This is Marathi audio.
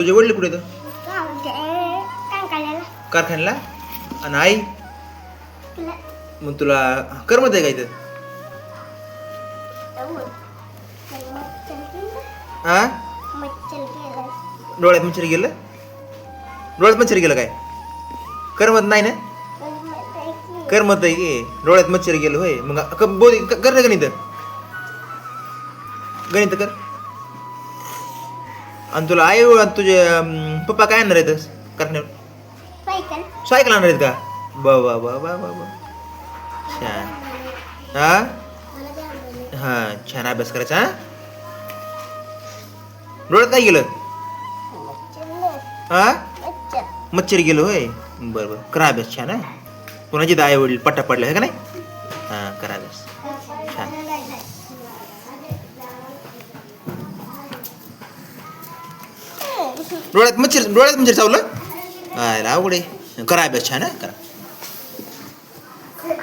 तुझे वडील कुठे कारखान्याला? आणि आई? मग तुला करमत आहे का इथं? हा. केलं डोळ्यात मच्छर गेलं? डोळ्यात मच्छर गेलं काय? करमत नाही ना? करमत आहे की. डोळ्यात मच्छर गेलं होय. मग क- बोल क- कर रे गणित. गणित कर. आणि तुला आई तुझे अं, पप्पा काय आणणार आहेत कारखान्यावर सायकल. सायकल आणणार आहेत का? बा बा बा बा बा बा छान. हा? मला. हा छान अभ्यास करायचा हा? डोळ्यात काय गेलं? नाही. हा? मच्छर मच्छर गेलो होय? बरं बरं. करा अभ्यास छान हा? कोणाची आई वडील पट्टा पडला आहे का नाही? हा करा अभ्यास. छान. डोळ्यात मच्छर डोळ्यात मच्छर चावलं? अरे अवघड आहे. करा अभ्यास छान करा.